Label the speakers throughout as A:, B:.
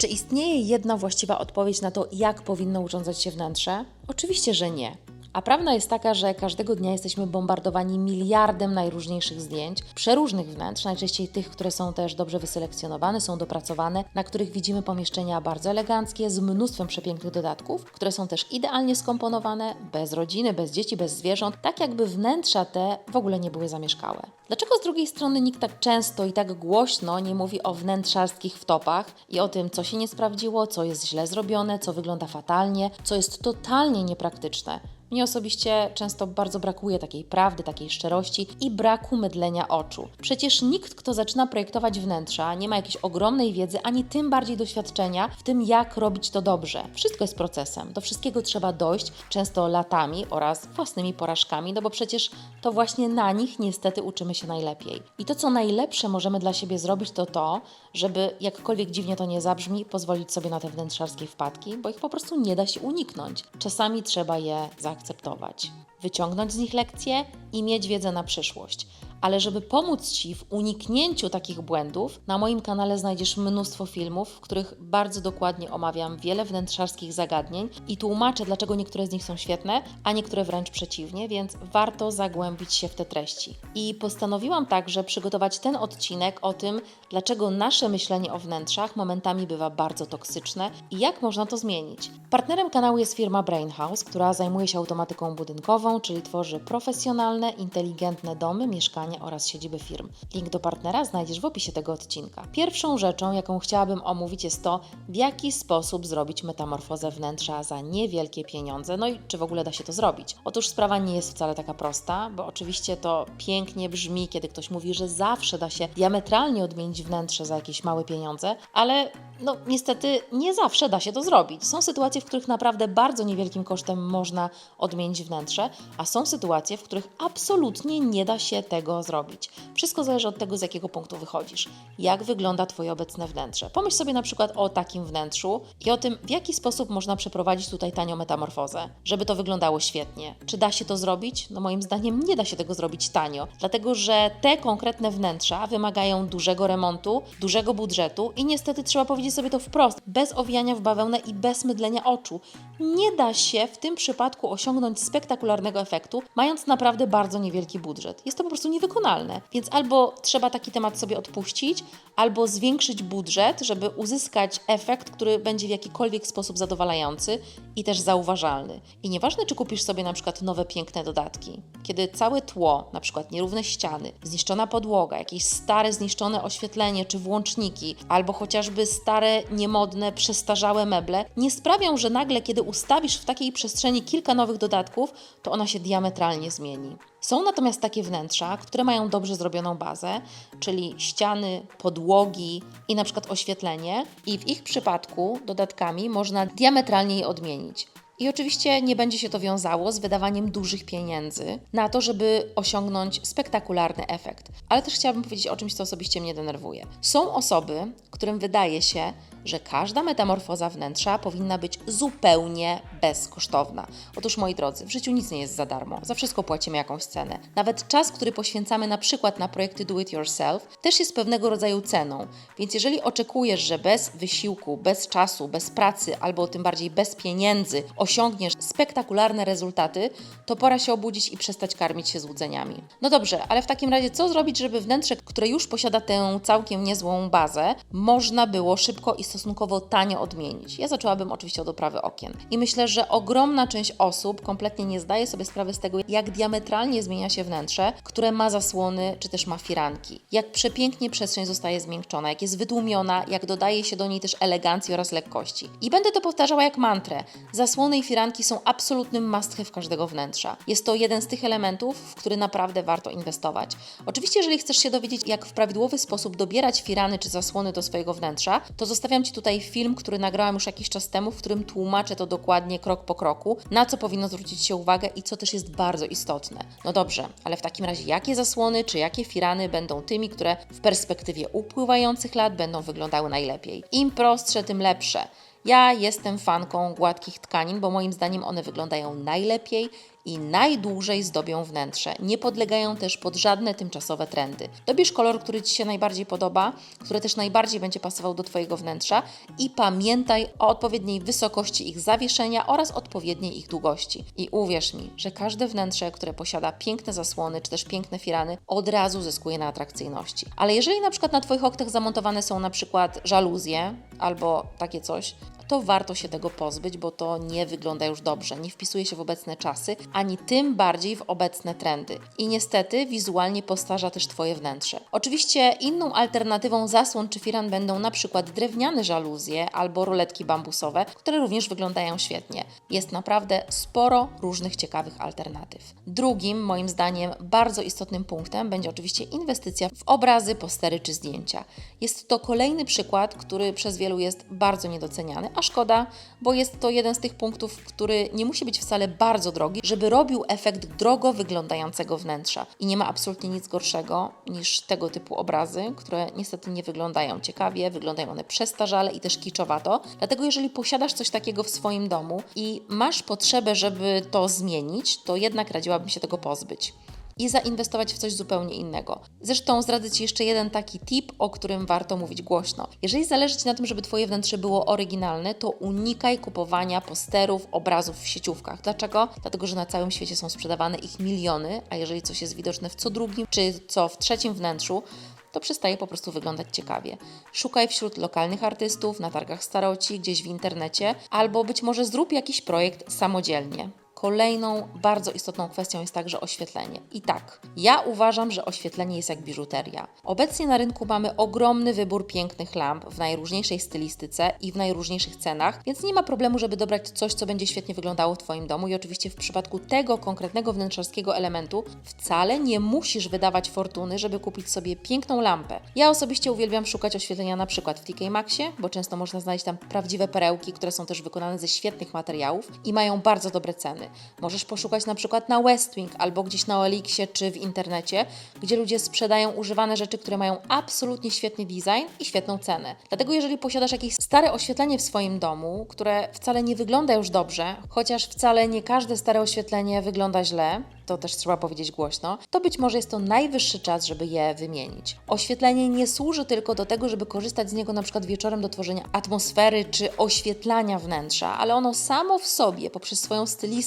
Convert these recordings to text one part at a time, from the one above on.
A: Czy istnieje jedna właściwa odpowiedź na to, jak powinno urządzać się wnętrze? Oczywiście, że nie. A prawda jest taka, że każdego dnia jesteśmy bombardowani miliardem najróżniejszych zdjęć, przeróżnych wnętrz, najczęściej tych, które są też dobrze wyselekcjonowane, są dopracowane, na których widzimy pomieszczenia bardzo eleganckie, z mnóstwem przepięknych dodatków, które są też idealnie skomponowane, bez rodziny, bez dzieci, bez zwierząt, tak jakby wnętrza te w ogóle nie były zamieszkałe. Dlaczego z drugiej strony nikt tak często i tak głośno nie mówi o wnętrzarskich wtopach i o tym, co się nie sprawdziło, co jest źle zrobione, co wygląda fatalnie, co jest totalnie niepraktyczne? Mnie osobiście często bardzo brakuje takiej prawdy, takiej szczerości i braku mydlenia oczu. Przecież nikt, kto zaczyna projektować wnętrza, nie ma jakiejś ogromnej wiedzy, ani tym bardziej doświadczenia w tym, jak robić to dobrze. Wszystko jest procesem. Do wszystkiego trzeba dojść, często latami oraz własnymi porażkami, no bo przecież to właśnie na nich niestety uczymy się najlepiej. I to, co najlepsze możemy dla siebie zrobić, to to, żeby jakkolwiek dziwnie to nie zabrzmi, pozwolić sobie na te wnętrzarskie wpadki, bo ich po prostu nie da się uniknąć. Czasami trzeba je zaakceptować, wyciągnąć z nich lekcje i mieć wiedzę na przyszłość. Ale żeby pomóc Ci w uniknięciu takich błędów, na moim kanale znajdziesz mnóstwo filmów, w których bardzo dokładnie omawiam wiele wnętrzarskich zagadnień i tłumaczę, dlaczego niektóre z nich są świetne, a niektóre wręcz przeciwnie, więc warto zagłębić się w te treści. I postanowiłam także przygotować ten odcinek o tym, dlaczego nasze myślenie o wnętrzach momentami bywa bardzo toksyczne i jak można to zmienić. Partnerem kanału jest firma Brainhouse, która zajmuje się automatyką budynkową, czyli tworzy profesjonalne, inteligentne domy, mieszkania oraz siedziby firm. Link do partnera znajdziesz w opisie tego odcinka. Pierwszą rzeczą, jaką chciałabym omówić, jest to, w jaki sposób zrobić metamorfozę wnętrza za niewielkie pieniądze, no i czy w ogóle da się to zrobić. Otóż sprawa nie jest wcale taka prosta, bo oczywiście to pięknie brzmi, kiedy ktoś mówi, że zawsze da się diametralnie odmienić wnętrze za jakieś małe pieniądze, ale no niestety nie zawsze da się to zrobić. Są sytuacje, w których naprawdę bardzo niewielkim kosztem można odmienić wnętrze, a są sytuacje, w których absolutnie nie da się tego zrobić. Wszystko zależy od tego, z jakiego punktu wychodzisz. Jak wygląda Twoje obecne wnętrze? Pomyśl sobie na przykład o takim wnętrzu i o tym, w jaki sposób można przeprowadzić tutaj tanią metamorfozę, żeby to wyglądało świetnie. Czy da się to zrobić? No moim zdaniem nie da się tego zrobić tanio, dlatego że te konkretne wnętrza wymagają dużego remontu, dużego budżetu i niestety trzeba powiedzieć sobie to wprost, bez owijania w bawełnę i bez mydlenia oczu. Nie da się w tym przypadku osiągnąć spektakularnego efektu, mając naprawdę bardzo niewielki budżet. Jest to po prostu niewykonalne. Więc albo trzeba taki temat sobie odpuścić, albo zwiększyć budżet, żeby uzyskać efekt, który będzie w jakikolwiek sposób zadowalający i też zauważalny. I nieważne, czy kupisz sobie na przykład nowe piękne dodatki, kiedy całe tło, na przykład nierówne ściany, zniszczona podłoga, jakieś stare, zniszczone oświetlenie czy włączniki, albo chociażby stare, niemodne, przestarzałe meble, nie sprawią, że nagle, kiedy ustawisz w takiej przestrzeni kilka nowych dodatków, to ona się diametralnie zmieni. Są natomiast takie wnętrza, które mają dobrze zrobioną bazę, czyli ściany, podłogi i na przykład oświetlenie, i w ich przypadku dodatkami można diametralnie je odmienić. I oczywiście nie będzie się to wiązało z wydawaniem dużych pieniędzy na to, żeby osiągnąć spektakularny efekt. Ale też chciałabym powiedzieć o czymś, co osobiście mnie denerwuje. Są osoby, którym wydaje się, że każda metamorfoza wnętrza powinna być zupełnie bezkosztowna. Otóż, moi drodzy, w życiu nic nie jest za darmo. Za wszystko płacimy jakąś cenę. Nawet czas, który poświęcamy na przykład na projekty do it yourself, też jest pewnego rodzaju ceną. Więc jeżeli oczekujesz, że bez wysiłku, bez czasu, bez pracy, albo tym bardziej bez pieniędzy osiągniesz spektakularne rezultaty, to pora się obudzić i przestać karmić się złudzeniami. No dobrze, ale w takim razie co zrobić, żeby wnętrze, które już posiada tę całkiem niezłą bazę, można było szybko i stosunkowo tanio odmienić? Ja zaczęłabym oczywiście od oprawy okien. I myślę, że ogromna część osób kompletnie nie zdaje sobie sprawy z tego, jak diametralnie zmienia się wnętrze, które ma zasłony czy też ma firanki. Jak przepięknie przestrzeń zostaje zmiękczona, jak jest wydłumiona, jak dodaje się do niej też elegancji oraz lekkości. I będę to powtarzała jak mantrę. Zasłony i firanki są absolutnym must have każdego wnętrza. Jest to jeden z tych elementów, w który naprawdę warto inwestować. Oczywiście, jeżeli chcesz się dowiedzieć, jak w prawidłowy sposób dobierać firany czy zasłony do swojego wnętrza, to zostawiam Ci tutaj film, który nagrałam już jakiś czas temu, w którym tłumaczę to dokładnie krok po kroku, na co powinno zwrócić się uwagę i co też jest bardzo istotne. No dobrze, ale w takim razie jakie zasłony czy jakie firany będą tymi, które w perspektywie upływających lat będą wyglądały najlepiej? Im prostsze, tym lepsze. Ja jestem fanką gładkich tkanin, bo moim zdaniem one wyglądają najlepiej i najdłużej zdobią wnętrze. Nie podlegają też pod żadne tymczasowe trendy. Dobierz kolor, który Ci się najbardziej podoba, który też najbardziej będzie pasował do Twojego wnętrza i pamiętaj o odpowiedniej wysokości ich zawieszenia oraz odpowiedniej ich długości. I uwierz mi, że każde wnętrze, które posiada piękne zasłony czy też piękne firany, od razu zyskuje na atrakcyjności. Ale jeżeli na przykład na Twoich oknach zamontowane są na przykład żaluzje albo takie coś, to warto się tego pozbyć, bo to nie wygląda już dobrze, nie wpisuje się w obecne czasy, ani tym bardziej w obecne trendy. I niestety wizualnie postarza też Twoje wnętrze. Oczywiście inną alternatywą zasłon czy firan będą na przykład drewniane żaluzje albo roletki bambusowe, które również wyglądają świetnie. Jest naprawdę sporo różnych ciekawych alternatyw. Drugim, moim zdaniem, bardzo istotnym punktem będzie oczywiście inwestycja w obrazy, postery czy zdjęcia. Jest to kolejny przykład, który przez wielu jest bardzo niedoceniany, a szkoda, bo jest to jeden z tych punktów, który nie musi być wcale bardzo drogi, żeby robił efekt drogo wyglądającego wnętrza. I nie ma absolutnie nic gorszego niż tego typu obrazy, które niestety nie wyglądają ciekawie, wyglądają one przestarzale i też kiczowato. Dlatego jeżeli posiadasz coś takiego w swoim domu i masz potrzebę, żeby to zmienić, to jednak radziłabym się tego pozbyć i zainwestować w coś zupełnie innego. Zresztą zdradzę Ci jeszcze jeden taki tip, o którym warto mówić głośno. Jeżeli zależy Ci na tym, żeby Twoje wnętrze było oryginalne, to unikaj kupowania posterów, obrazów w sieciówkach. Dlaczego? Dlatego, że na całym świecie są sprzedawane ich miliony, a jeżeli coś jest widoczne w co drugim czy co w trzecim wnętrzu, to przestaje po prostu wyglądać ciekawie. Szukaj wśród lokalnych artystów, na targach staroci, gdzieś w internecie, albo być może zrób jakiś projekt samodzielnie. Kolejną bardzo istotną kwestią jest także oświetlenie. I tak, ja uważam, że oświetlenie jest jak biżuteria. Obecnie na rynku mamy ogromny wybór pięknych lamp w najróżniejszej stylistyce i w najróżniejszych cenach, więc nie ma problemu, żeby dobrać coś, co będzie świetnie wyglądało w Twoim domu. I oczywiście w przypadku tego konkretnego wnętrzarskiego elementu wcale nie musisz wydawać fortuny, żeby kupić sobie piękną lampę. Ja osobiście uwielbiam szukać oświetlenia na przykład w TK Maxie, bo często można znaleźć tam prawdziwe perełki, które są też wykonane ze świetnych materiałów i mają bardzo dobre ceny. Możesz poszukać na przykład na Westwing albo gdzieś na Elixie czy w internecie, gdzie ludzie sprzedają używane rzeczy, które mają absolutnie świetny design i świetną cenę. Dlatego jeżeli posiadasz jakieś stare oświetlenie w swoim domu, które wcale nie wygląda już dobrze, chociaż wcale nie każde stare oświetlenie wygląda źle, to też trzeba powiedzieć głośno, to być może jest to najwyższy czas, żeby je wymienić. Oświetlenie nie służy tylko do tego, żeby korzystać z niego na przykład wieczorem do tworzenia atmosfery czy oświetlania wnętrza, ale ono samo w sobie, poprzez swoją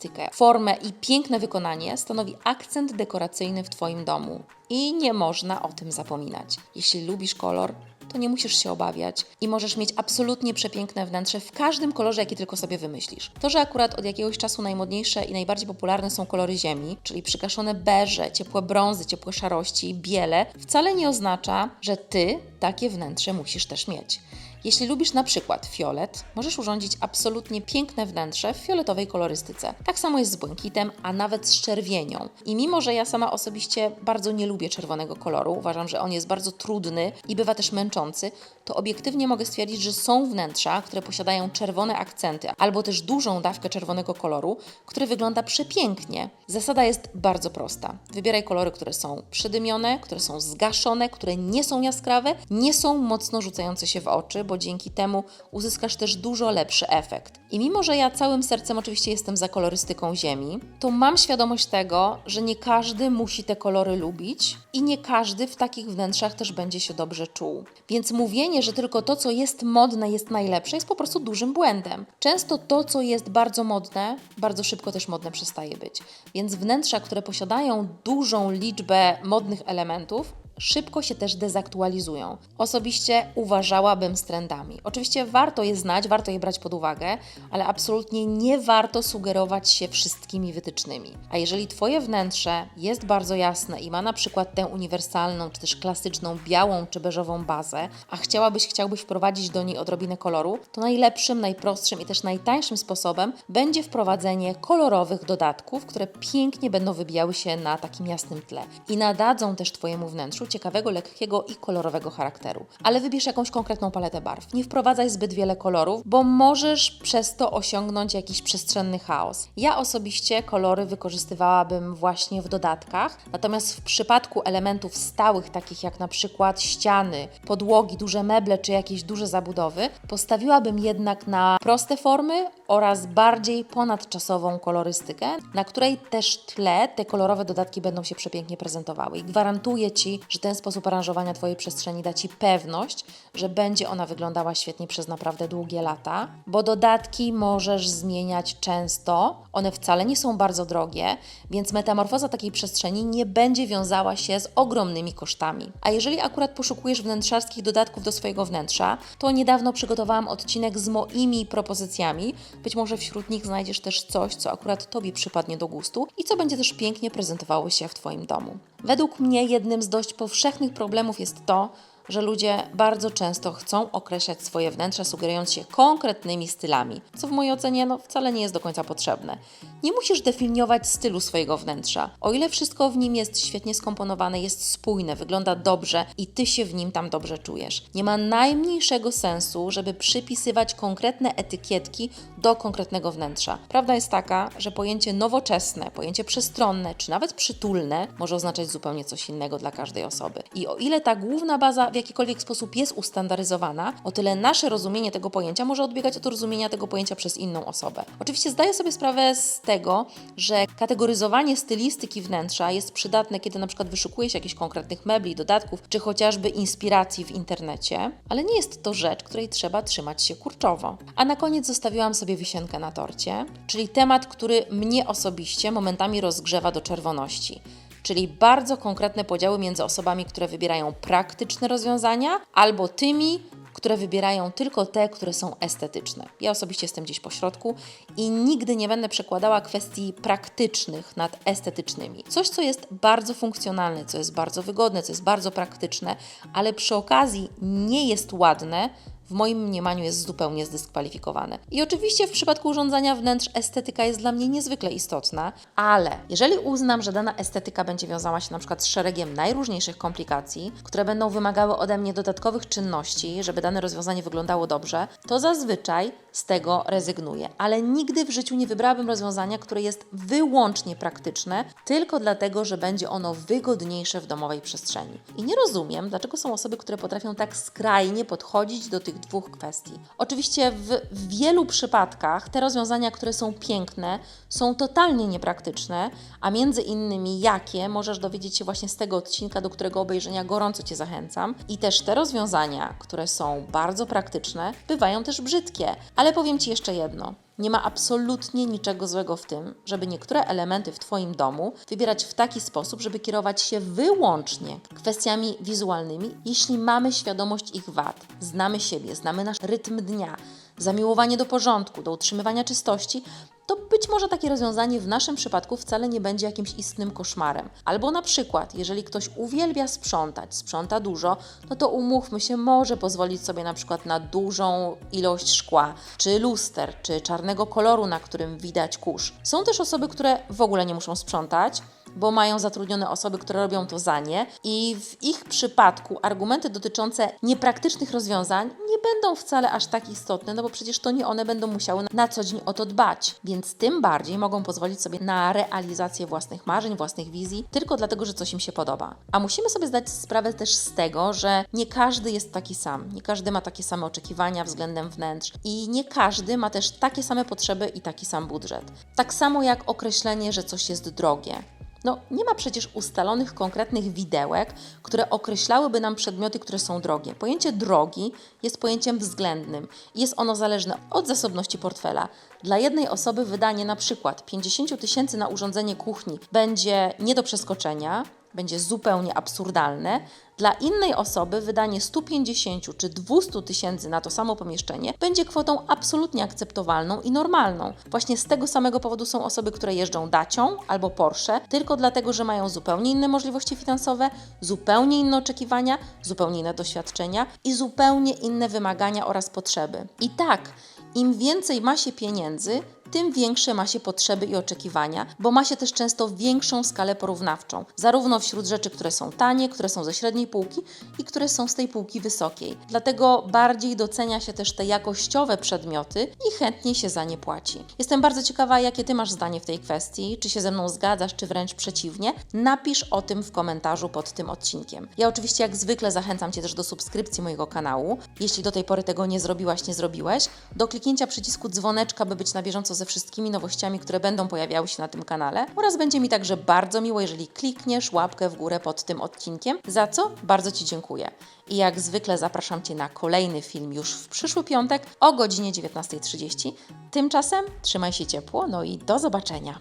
A: stylistykę, formę i piękne wykonanie, stanowi akcent dekoracyjny w Twoim domu. I nie można o tym zapominać. Jeśli lubisz kolor, to nie musisz się obawiać i możesz mieć absolutnie przepiękne wnętrze w każdym kolorze, jaki tylko sobie wymyślisz. To, że akurat od jakiegoś czasu najmodniejsze i najbardziej popularne są kolory ziemi, czyli przykaszone beże, ciepłe brązy, ciepłe szarości, biele, wcale nie oznacza, że ty takie wnętrze musisz też mieć. Jeśli lubisz na przykład fiolet, możesz urządzić absolutnie piękne wnętrze w fioletowej kolorystyce. Tak samo jest z błękitem, a nawet z czerwienią. I mimo, że ja sama osobiście bardzo nie lubię czerwonego koloru, uważam, że on jest bardzo trudny i bywa też męczący, to obiektywnie mogę stwierdzić, że są wnętrza, które posiadają czerwone akcenty albo też dużą dawkę czerwonego koloru, który wygląda przepięknie. Zasada jest bardzo prosta. Wybieraj kolory, które są przydymione, które są zgaszone, które nie są jaskrawe, nie są mocno rzucające się w oczy, bo dzięki temu uzyskasz też dużo lepszy efekt. I mimo, że ja całym sercem oczywiście jestem za kolorystyką ziemi, to mam świadomość tego, że nie każdy musi te kolory lubić i nie każdy w takich wnętrzach też będzie się dobrze czuł. Więc mówienie, że tylko to, co jest modne, jest najlepsze, jest po prostu dużym błędem. Często to, co jest bardzo modne, bardzo szybko też modne przestaje być. Więc wnętrza, które posiadają dużą liczbę modnych elementów, szybko się też dezaktualizują. Osobiście uważałabym z trendami. Oczywiście warto je znać, warto je brać pod uwagę, ale absolutnie nie warto sugerować się wszystkimi wytycznymi. A jeżeli Twoje wnętrze jest bardzo jasne i ma na przykład tę uniwersalną, czy też klasyczną białą czy beżową bazę, a chciałabyś, chciałbyś wprowadzić do niej odrobinę koloru, to najlepszym, najprostszym i też najtańszym sposobem będzie wprowadzenie kolorowych dodatków, które pięknie będą wybijały się na takim jasnym tle i nadadzą też Twojemu wnętrzu ciekawego, lekkiego i kolorowego charakteru. Ale wybierz jakąś konkretną paletę barw. Nie wprowadzaj zbyt wiele kolorów, bo możesz przez to osiągnąć jakiś przestrzenny chaos. Ja osobiście kolory wykorzystywałabym właśnie w dodatkach, natomiast w przypadku elementów stałych, takich jak na przykład ściany, podłogi, duże meble czy jakieś duże zabudowy, postawiłabym jednak na proste formy oraz bardziej ponadczasową kolorystykę, na której też tle te kolorowe dodatki będą się przepięknie prezentowały. I gwarantuję Ci, że ten sposób aranżowania Twojej przestrzeni da Ci pewność, że będzie ona wyglądała świetnie przez naprawdę długie lata, bo dodatki możesz zmieniać często, one wcale nie są bardzo drogie, więc metamorfoza takiej przestrzeni nie będzie wiązała się z ogromnymi kosztami. A jeżeli akurat poszukujesz wnętrzarskich dodatków do swojego wnętrza, to niedawno przygotowałam odcinek z moimi propozycjami. Być może wśród nich znajdziesz też coś, co akurat Tobie przypadnie do gustu i co będzie też pięknie prezentowało się w Twoim domu. Według mnie jednym z dość powszechnych problemów jest to, że ludzie bardzo często chcą określać swoje wnętrze, sugerując się konkretnymi stylami, co w mojej ocenie no, wcale nie jest do końca potrzebne. Nie musisz definiować stylu swojego wnętrza. O ile wszystko w nim jest świetnie skomponowane, jest spójne, wygląda dobrze i ty się w nim tam dobrze czujesz. Nie ma najmniejszego sensu, żeby przypisywać konkretne etykietki do konkretnego wnętrza. Prawda jest taka, że pojęcie nowoczesne, pojęcie przestronne czy nawet przytulne może oznaczać zupełnie coś innego dla każdej osoby. I o ile ta główna baza w jakikolwiek sposób jest ustandaryzowana, o tyle nasze rozumienie tego pojęcia może odbiegać od rozumienia tego pojęcia przez inną osobę. Oczywiście zdaję sobie sprawę z tego, że kategoryzowanie stylistyki wnętrza jest przydatne, kiedy na przykład wyszukuje się jakichś konkretnych mebli, dodatków, czy chociażby inspiracji w internecie, ale nie jest to rzecz, której trzeba trzymać się kurczowo. A na koniec zostawiłam sobie wisienkę na torcie, czyli temat, który mnie osobiście momentami rozgrzewa do czerwoności czyli bardzo konkretne podziały między osobami, które wybierają praktyczne rozwiązania, albo tymi, które wybierają tylko te, które są estetyczne. Ja osobiście jestem gdzieś po środku i nigdy nie będę przekładała kwestii praktycznych nad estetycznymi. Coś, co jest bardzo funkcjonalne, co jest bardzo wygodne, co jest bardzo praktyczne, ale przy okazji nie jest ładne, w moim mniemaniu jest zupełnie zdyskwalifikowane. I oczywiście w przypadku urządzania wnętrz estetyka jest dla mnie niezwykle istotna, ale jeżeli uznam, że dana estetyka będzie wiązała się na przykład z szeregiem najróżniejszych komplikacji, które będą wymagały ode mnie dodatkowych czynności, żeby dane rozwiązanie wyglądało dobrze, to zazwyczaj z tego rezygnuję. Ale nigdy w życiu nie wybrałabym rozwiązania, które jest wyłącznie praktyczne, tylko dlatego, że będzie ono wygodniejsze w domowej przestrzeni. I nie rozumiem, dlaczego są osoby, które potrafią tak skrajnie podchodzić do tych dwóch kwestii. Oczywiście w wielu przypadkach te rozwiązania, które są piękne, są totalnie niepraktyczne, a między innymi jakie możesz dowiedzieć się właśnie z tego odcinka, do którego obejrzenia gorąco Cię zachęcam. I też te rozwiązania, które są bardzo praktyczne, bywają też brzydkie. Ale powiem Ci jeszcze jedno. Nie ma absolutnie niczego złego w tym, żeby niektóre elementy w Twoim domu wybierać w taki sposób, żeby kierować się wyłącznie kwestiami wizualnymi, jeśli mamy świadomość ich wad, znamy siebie, znamy nasz rytm dnia, zamiłowanie do porządku, do utrzymywania czystości, to być może takie rozwiązanie w naszym przypadku wcale nie będzie jakimś istnym koszmarem. Albo na przykład, jeżeli ktoś uwielbia sprzątać, sprząta dużo, no to umówmy się, może pozwolić sobie na przykład na dużą ilość szkła, czy luster, czy czarnego koloru, na którym widać kurz. Są też osoby, które w ogóle nie muszą sprzątać, bo mają zatrudnione osoby, które robią to za nie, i w ich przypadku argumenty dotyczące niepraktycznych rozwiązań nie będą wcale aż tak istotne, no bo przecież to nie one będą musiały na co dzień o to dbać, więc tym bardziej mogą pozwolić sobie na realizację własnych marzeń, własnych wizji, tylko dlatego, że coś im się podoba. A musimy sobie zdać sprawę też z tego, że nie każdy jest taki sam, nie każdy ma takie same oczekiwania względem wnętrz i nie każdy ma też takie same potrzeby i taki sam budżet. Tak samo jak określenie, że coś jest drogie. No, nie ma przecież ustalonych konkretnych widełek, które określałyby nam przedmioty, które są drogie. Pojęcie drogi jest pojęciem względnym jest ono zależne od zasobności portfela. Dla jednej osoby wydanie na przykład 50 tysięcy na urządzenie kuchni będzie nie do przeskoczenia, będzie zupełnie absurdalne. Dla innej osoby wydanie 150 czy 200 tysięcy na to samo pomieszczenie będzie kwotą absolutnie akceptowalną i normalną. Właśnie z tego samego powodu są osoby, które jeżdżą dacią albo Porsche, tylko dlatego, że mają zupełnie inne możliwości finansowe, zupełnie inne oczekiwania, zupełnie inne doświadczenia i zupełnie inne wymagania oraz potrzeby. I tak, im więcej ma się pieniędzy, tym większe ma się potrzeby i oczekiwania, bo ma się też często większą skalę porównawczą, zarówno wśród rzeczy, które są tanie, które są ze średniej półki i które są z tej półki wysokiej. Dlatego bardziej docenia się też te jakościowe przedmioty i chętniej się za nie płaci. Jestem bardzo ciekawa, jakie Ty masz zdanie w tej kwestii, czy się ze mną zgadzasz, czy wręcz przeciwnie. Napisz o tym w komentarzu pod tym odcinkiem. Ja oczywiście jak zwykle zachęcam Cię też do subskrypcji mojego kanału. Jeśli do tej pory tego nie zrobiłaś, nie zrobiłeś, do kliknięcia przycisku dzwoneczka, by być na bieżąco ze wszystkimi nowościami, które będą pojawiały się na tym kanale. Oraz będzie mi także bardzo miło, jeżeli klikniesz łapkę w górę pod tym odcinkiem, za co bardzo Ci dziękuję. I jak zwykle zapraszam Cię na kolejny film już w przyszły piątek o godzinie 19.30. Tymczasem trzymaj się ciepło, no i do zobaczenia.